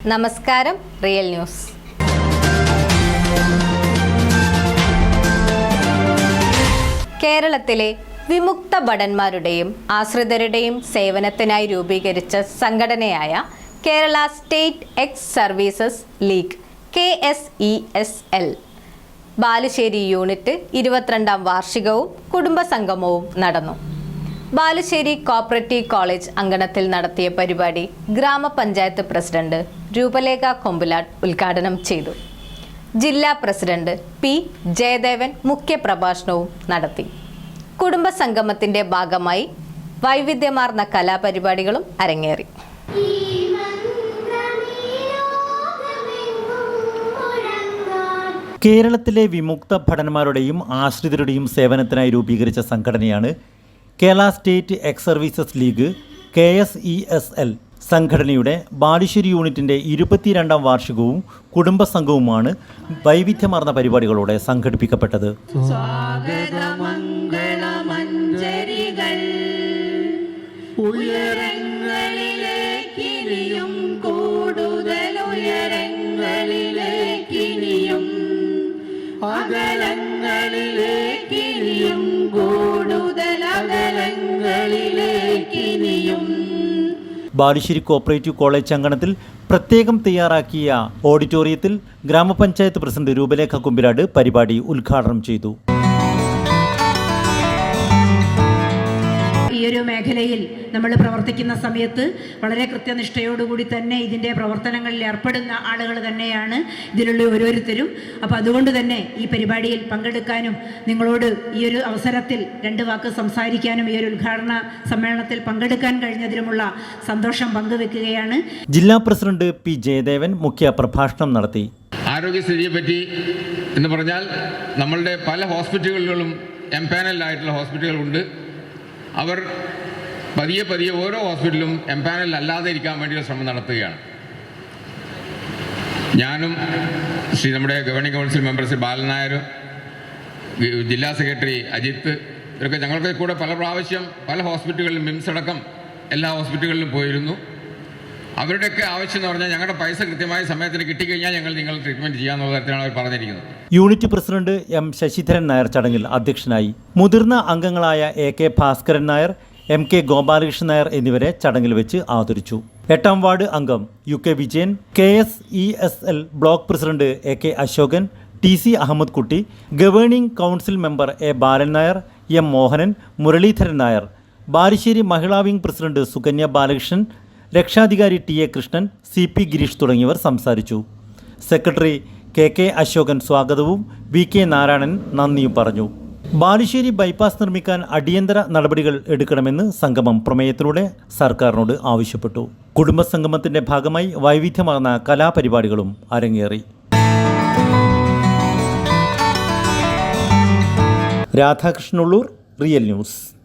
നമസ്കാരം real news. കേരളത്തിലെ വിമുക്ത ഭടന്മാരുടെയും ആശ്രിതരുടെയും സേവനത്തിനായി രൂപീകരിച്ച സംഘടനയായ Kerala state ex services league K S E S L. Balussery unit ഇരുപത്തിരണ്ടാം വാർഷികവും കുടുംബസംഗമവും നടന്നു. ബാലുശ്ശേരി കോപ്പറേറ്റീവ് കോളേജ് അങ്കണത്തിൽ നടത്തിയ പരിപാടി ഗ്രാമപഞ്ചായത്ത് പ്രസിഡന്റ് രൂപലേഖ കൊമ്പുലാട്ട് ഉദ്ഘാടനം ചെയ്തു. ജില്ലാ പ്രസിഡന്റ് പി ജയദേവൻ മുഖ്യപ്രഭാഷണവും നടത്തി. കുടുംബസംഗമത്തിന്റെ ഭാഗമായി വൈവിധ്യമാർന്ന കലാപരിപാടികളും അരങ്ങേറി. കേരളത്തിലെ വിമുക്ത ഭടന്മാരുടെയും ആശ്രിതരുടെയും സേവനത്തിനായി രൂപീകരിച്ച സംഘടനയാണ് Kerala state ex services league K S E S L സംഘടനയുടെ ബാലുശ്ശേരി യൂണിറ്റിന്റെ ഇരുപത്തിരണ്ടാം വാർഷികവും കുടുംബസംഘവുമാണ് വൈവിധ്യമാർന്ന പരിപാടികളോടെ സംഘടിപ്പിക്കപ്പെട്ടത്. ഉയരങ്ങളിലേക്കിനിയും കൂടുതൽ ഉയരങ്ങളിലേക്കിനിയും അകലങ്ങളിലേക്കിനിയും ബാലുശ്ശേരി കോപ്പറേറ്റീവ് കോളേജ് അങ്കണത്തിൽ പ്രത്യേകം തയ്യാറാക്കിയ ഓഡിറ്റോറിയത്തിൽ ഗ്രാമപഞ്ചായത്ത് പ്രസിഡന്റ് രൂപലേഖ കുമ്പിലാട് പരിപാടി ഉദ്ഘാടനം ചെയ്തു. ഈ ഒരു മേഖലയിൽ നമ്മൾ പ്രവർത്തിക്കുന്ന സമയത്ത് വളരെ കൃത്യനിഷ്ഠയോടുകൂടി തന്നെ ഇതിന്റെ പ്രവർത്തനങ്ങളിൽ ഏർപ്പെടുന്ന ആളുകൾ തന്നെയാണ് ഇതിലുള്ള ഓരോരുത്തരും. അപ്പോൾ അതുകൊണ്ട് തന്നെ ഈ പരിപാടിയിൽ പങ്കെടുക്കാനും നിങ്ങളോട് ഈ ഒരു അവസരത്തിൽ രണ്ട് വാക്ക് സംസാരിക്കാനും ഈ ഒരു ഉദ്ഘാടന സമ്മേളനത്തിൽ പങ്കെടുക്കാൻ കഴിഞ്ഞതിലുമുള്ള സന്തോഷം പങ്കുവെക്കുകയാണ്. ജില്ലാ പ്രസിഡന്റ് പി ജയദേവൻ മുഖ്യ പ്രഭാഷണം നടത്തി. ആരോഗ്യസ്ഥിതിയെ പറ്റി എന്ന് പറഞ്ഞാൽ നമ്മളുടെ പല ഹോസ്പിറ്റലുകളിലും എംപാനലായിട്ടുള്ള ഹോസ്പിറ്റലുകളുണ്ട്. അവർ പതിയെ പതിയെ ഓരോ ഹോസ്പിറ്റലും എംപാനൽ അല്ലാതെ ഇരിക്കാൻ വേണ്ടിയുള്ള ശ്രമം നടത്തുകയാണ്. ഞാനും ശ്രീ നമ്മുടെ governing council member Shri Balan നായരും ജില്ലാ സെക്രട്ടറി അജിത്ത് ഇവരൊക്കെ ഞങ്ങൾക്ക് കൂടെ പല പ്രാവശ്യം പല ഹോസ്പിറ്റലുകളിലും മിംസ് അടക്കം എല്ലാ ഹോസ്പിറ്റലുകളിലും പോയിരുന്നു. അവരുടെയൊക്കെ ആവശ്യം എന്ന് പറഞ്ഞാൽ ഞങ്ങളുടെ പൈസ കൃത്യമായ സമയത്തിന് കിട്ടിക്കഴിഞ്ഞാൽ ഞങ്ങൾ നിങ്ങൾ ട്രീറ്റ്മെന്റ് ചെയ്യാന്നുള്ള തരത്തിലാണ് അവർ പറഞ്ഞിരിക്കുന്നത്. Unit president M Sasidharan Nair ചടങ്ങിൽ അധ്യക്ഷനായി മുതിർന്ന അംഗങ്ങളായ A K Bhaskaran Nair M K Gopalakrishnan Nair എന്നിവരെ ചടങ്ങിൽ വെച്ച് ആദരിച്ചു. എട്ടാം വാർഡ് അംഗം U K Vijayan K S E S L block president A K Ashokan T C Ahammed Kutty governing council member A Balan Nair M Mohanan Muraleedharan Nair Balussery Mahila wing president Sukanya Balakrishnan രക്ഷാധികാരി T A Krishnan C P Gireesh തുടങ്ങിയവർ സംസാരിച്ചു. Secretary K K Ashokan സ്വാഗതവും V K Narayanan നന്ദിയും പറഞ്ഞു. Balussery bypass നിർമ്മിക്കാൻ അടിയന്തര നടപടികൾ എടുക്കണമെന്ന് സംഗമം പ്രമേയത്തിലൂടെ സർക്കാരിനോട് ആവശ്യപ്പെട്ടു. കുടുംബസംഗമത്തിന്റെ ഭാഗമായി വൈവിധ്യമാർന്ന കലാപരിപാടികളും അരങ്ങേറി. രാധാകൃഷ്ണുള്ളൂർ റിയൽ ന്യൂസ്.